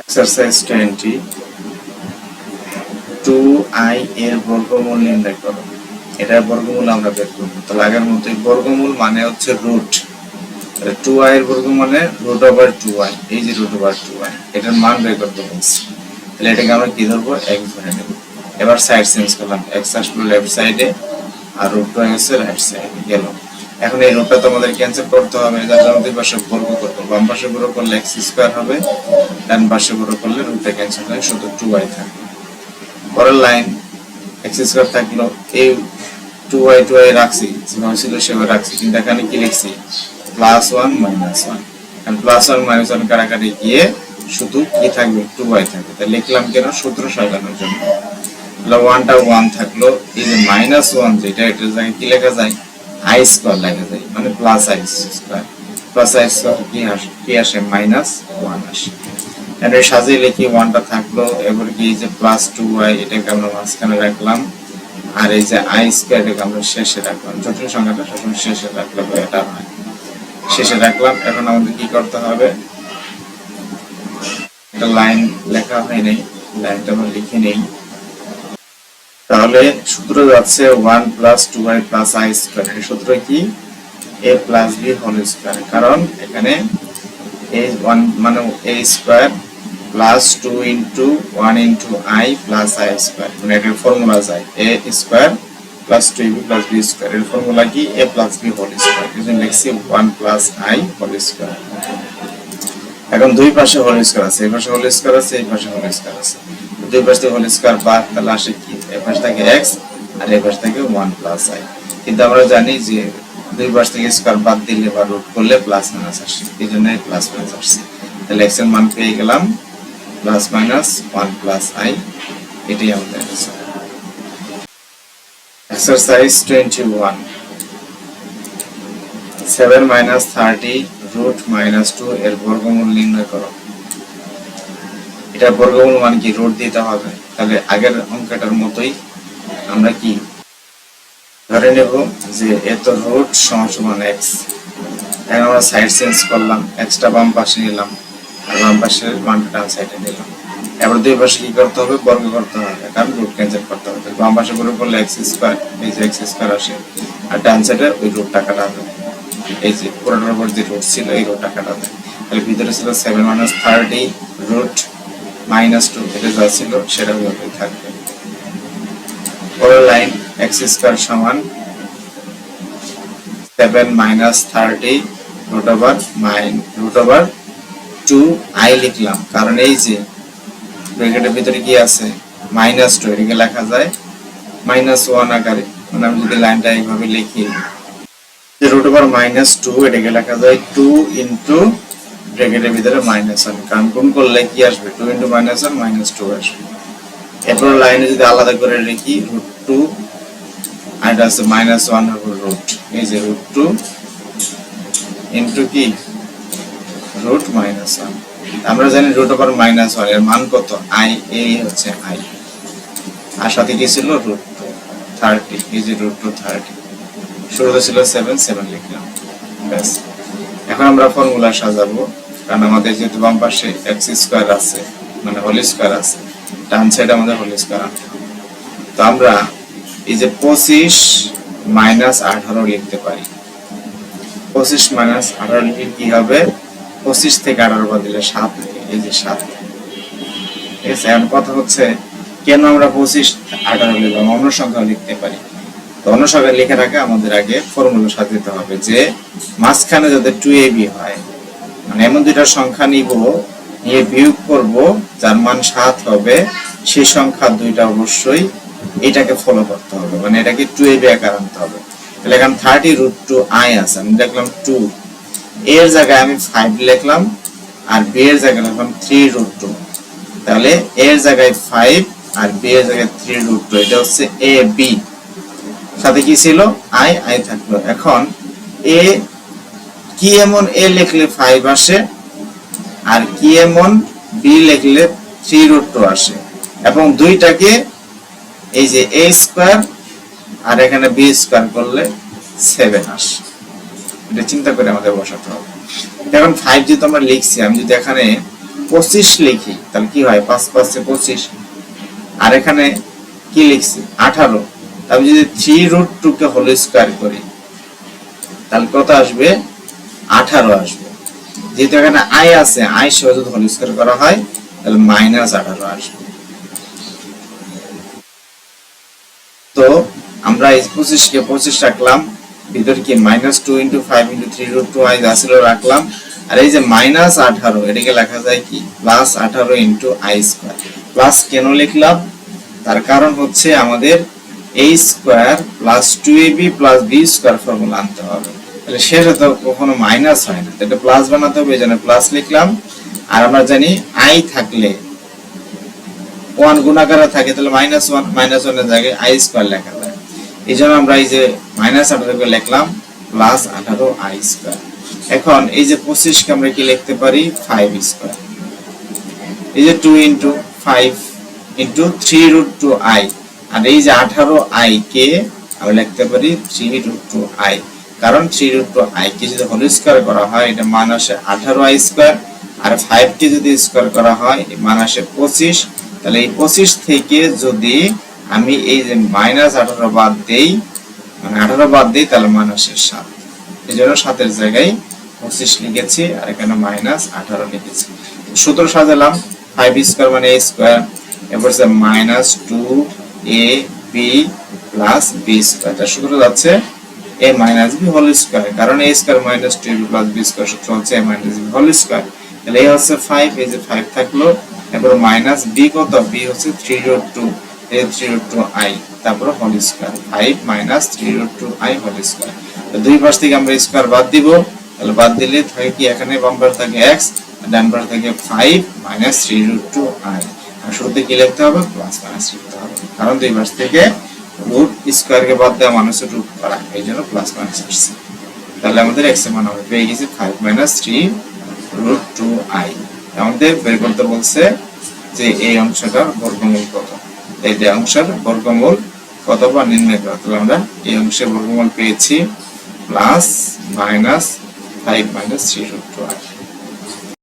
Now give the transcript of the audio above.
Exercise twenty two I এর বর্গমূল নির্ণয় করো। এটার বর্গমূল আমরা বের করব। তাহলে আগের মতোই বর্গমূল মানে হচ্ছে রুট টু আই এর বর্গ মানে রুট ওভার টু আই এই যে রুট ওভার টু আই এটার মান বের করতে বলছি। তাহলে এটাকে আমরা কি ধরবো? এক্স ধরে নেব। এবার সাইড চেঞ্জ করলাম। এক্স আসলো লেফট সাইডে আর রুট টু গেছে রাইট সাইডে গেল। এখন এই রুটটা তো আমাদের ক্যান্সেল করতে হবে যার জন্য দুই পাশে বর্গ করব বাম পাশে বর্গ করলে এক্স স্কোয়ার হবে, ডান পাশে বর্গ করলে রুটটা ক্যান্সেল হয়ে শুধু টু আই থাকবে। পরের লাইন এক্স স্কোয়ার থাকল, এই টু আই টু আই রাখছি, যেভাবে ছিল সেভাবে রাখছি, কিন্তু এখানে কি লিখছি? Plus one minus one plus one minus one কাটাকাটি গিয়ে শুধু কি থাকবে? টু আই থাকবে। তাই লিখলাম কেন? সূত্র সাজানোর জন্য। ওয়ানটা ওয়ান থাকল, এই যে মাইনাস ওয়ান যেটা এটার জায়গায় কি লেখা যায়? আই স্কোয়ার লেখা যায় মানে plus I square plus I square কি আসে কি আসে? মাইনাস ওয়ান আসে। এর সাজিয়ে লিখি ওয়ানটা থাকল, এবার কি যে প্লাস টু আই এটাকে আমরা মাঝখানে রাখলাম। আর এই যে আই স্কোয়ার এটাকে আমরা শেষে রাখলাম। জটিল সংখ্যাটা সবসময় শেষে রাখলে এটা হয়। শেষে রাখলাম, এখন আমাদের কি করতে হবে? একটা লাইন লেখা হয় নাই লাইনটা আমরা লিখে নেই। তাহলে সূত্র যাচ্ছে one plus two I plus I square এই সূত্র কি? A plus B whole square কারণ এখানে এ ওয়ান মানে A square plus two into one into I plus I square মানে এটার ফর্মুলা যায়। A square plus two B plus B square এর ফর্মুলা কি? A plus B whole square এই লিখছি one plus I whole square এখন দুই পাশে হোল স্কোয়ার আছে। এই পাশে হোল স্কোয়ার আছে, এই পাশে হোল স্কোয়ার আছে। দুই পাশে হোল স্কোয়ার বাদ, তাহলে আসে কি? এই পাশ এক্স আর পাশ থেকে ওয়ান প্লাস আই কিন্তু আমরা জানি যে দুই থেকে স্কোয়ার বাদ দিলে রুট করলে প্লাস মাইনাস আসে। এই জন্য প্লাস আসছে এর মান পেয়ে গেলাম প্লাস মাইনাস আই আমাদের exercise one seven minus thirty root minus two এর বর্গমূল নির্ণয় করো। এটা বর্গমূল মানে কি? রুট দিতে হবে। তাহলে আগের অঙ্কটার মতোই আমরা কি ধরে নেব যে এত রুট সমান সমান এক্স এখন আমরা সাইড চেঞ্জ করলাম এক্সটা বাম পাশে নিলাম, আর বাম পাশের মানটা ডান সাইডে নিলাম। এবার দুই পাশে কি করতে হবে? বর্গ করতে হবে, কারণ রুট ক্যান্সেল করতে হবে। বাম পাশে বর্গ করলে এক্স স্কোয়ার এই যে এক্স স্কোয়ার আসে, আর ডান সাইডে ওই রুটটা কাটা হবে। এই যে পুরোটার উপর যে রুট ছিল, এই রুটটা কাটা যায় তাহলে ভিতরে ছিল seven minus thirty root minus two যা ছিল সেটা ওইভাবে থাকবে। পরের লাইন এক্স স্কোয়ার সমান seven minus thirty root over mine root over two I লিখলাম। কারণ এই যে ব্র্যাকেটের ভিতরে কি আছে? মাইনাস টু এটাকে লেখা যায় মাইনাস ওয়ান আকারে। মানে আমি যদি লাইনটা এইভাবে লিখি রুট ওভার মাইনাস টু এটাকে লেখা যায় টু ইন্টু ব্র্যাকেটের ভিতরে মাইনাস ওয়ান কারণ গুণ করলে কি আসবে? Two into minus one minus two আসবে। এরপর লাইনে যদি আলাদা করে লিখি রুট টু আর এটা আছে মাইনাস ওয়ান হবে রুট এই যে রুট টু ইন্টু কি? রুট মাইনাস ওয়ান আমরা জানি রুট ওভার মাইনাস ওয়ানের মান কত? আই এই হচ্ছে আই আর সাথে কি ছিল? রুট টু থার্টি এই যে রুট টু থার্টি শুরুতে ছিল সেভেন সেভেন লিখলাম। ব্যাস। এখন আমরা ফর্মুলা সাজাবো। কারণ আমাদের যেহেতু বাম পাশে এক্স স্কোয়ার আছে মানে হোল স্কোয়ার আছে, ডান সাইড আমাদের হোল স্কোয়ার আনতে তো আমরা এই যে পঁচিশ মাইনাস আঠারো লিখতে পারি। পঁচিশ মাইনাস আঠারো লিখে কি হবে? পঁচিশ থেকে আঠারো বাদ দিলে সাত এই যে সাত। ঠিক আছে? এখন কথা হচ্ছে, কেন আমরা পঁচিশ আঠারো লিখলাম অন্য সংখ্যা লিখতে পারি। সংখ্যা লিখে রাখে আমাদের আগে ফর্মুলা সাজাতে হবে যে মাঝখানে যাতে টু এ বি হয় মানে এমন দুইটা সংখ্যা নিব, নিয়ে বিয়োগ করব, যার মান সাত হবে, সেই সংখ্যা দুইটা অবশ্যই এটাকে ফলো করতে হবে মানে এটাকে টু এ বি আকার আনতে হবে। তাহলে এখানে থার্টি রুট টু আই আছে, আমি দেখলাম টু এর জায়গায় আমি ফাইভ লিখলাম, আর বি এর জায়গায় লিখলাম থ্রি রুট টু তাহলে এর জায়গায় ফাইভ আর বি এর জায়গায় থ্রি রুট টু এটা হচ্ছে এ বি সাথে কি ছিল? আই আই থাকল। এখন এ, কি এমন এ লিখলে ফাইভ আসে? আর কি এমন বি লিখলে থ্রি রুট টু আসে? এবং দুইটাকে এই যে এ স্কোয়ার আর এখানে বি স্কোয়ার করলে সেভেন আসে। এটা চিন্তা করে আমাদের বসাতে হবে। এখন ফাইভ যেহেতু আমরা লিখছি, আমি যদি এখানে পঁচিশ লিখি, তাহলে কি হয়? পাঁচ পাঁচে পঁচিশ। আর এখানে কি লিখছি? আঠারো। আমি যদি থ্রি রুট টু কে হোল স্কোয়ার করি, তাহলে কত আসবে? আঠারো আসবে। যেহেতু এখানে আই আছে আই সহ যদি হোল স্কোয়ার করা হয়, তাহলে মাইনাস আঠারো আসবে। তো আমরা এই পঁচিশকে পঁচিশ রাখলাম, ভিতর কি minus two into five into three root two I যা ছিল রাখলাম। আর এই যে মাইনাস আঠারো, এটাকে লেখা যায় কি? প্লাস আঠারো ইন্টু আই স্কোয়ার প্লাস কেন লিখলাম? তার কারণ হচ্ছে আমাদের a square plus two A B plus B square formula আনতে হবে। তাহলে তো কখনো মাইনাস হয় না। এটা প্লাস বানাতে হবে প্লাস লিখলাম। আর আমরা জানি আই থাকলে ওয়ান গুণাকারে থাকে মাইনাস ওয়ান মাইনাস ওয়ানের জায়গায় আই স্কোয়ার লেখা যায়। এই জন্য আমরা এই যে মাইনাস আঠারোকে লিখলাম প্লাস আঠারো আই স্কোয়ার এখন এই যে পঁচিশকে আমরা কি লিখতে পারি? ফাইভ স্কোয়ার এই যে two into five into three root two I আর এই যে আঠারো আই কে আমি লিখতে পারি থ্রি রুট টু আই কারণ থ্রি রুট টু আই কে যদি হোল স্কোয়ার করা হয়, এটা মান আসে আঠারো আই স্কোয়ার আর ফাইভ কে যদি স্কোয়ার করা হয় মান আসে পঁচিশ। তাহলে এই পঁচিশ থেকে যদি আমি এই যে মাইনাস আঠারো বাদ দেই মানে আঠারো বাদ দিই, তাহলে মান আসে সাত। এই জন্য সাতের জায়গায় পঁচিশ লিখেছি, আর এখানে মাইনাস আঠারো লিখেছি। সূত্র সাজালাম ফাইভ স্কোয়ার মানে স্কোয়ার এরপর minus two A B plus B square তার সূত্র যাচ্ছে A minus B whole square কারণ A square minus two B plus B square সূত্র হচ্ছে A minus B whole square তাহলে এ হচ্ছে ফাইভ এই যে ফাইভ থাকল। এরপর মাইনাস বি কত? বি হচ্ছে three root two A three root two I তারপর whole square five minus three root two I whole square দুই পাশ থেকে আমরা স্কোয়ার বাদ দিব। তাহলে বাদ দিলে থাকে কি? এখানে বাম থাকে এক্স ডান পাশে থাকে five minus three root two I আর শুরুতে কি লিখতে হবে? প্লাস মাইনাস হবে কারণ দুই পাশ থেকে রুট স্কোয়ারকে বাদ দেওয়া মানুষের রুট করা, এই জন্য প্লাস মাইনাস আসছে। তাহলে আমাদের এক্সের মান হবে, পেয়ে গেছি five minus three root two I আমাদের বের করতে বলছে যে এই অংশটার বর্গমূল কত। এই যে অংশের বর্গমূল কত বা নির্ণয় করা, তাহলে আমরা এই অংশের বর্গমূল পেয়েছি plus minus five minus three root two I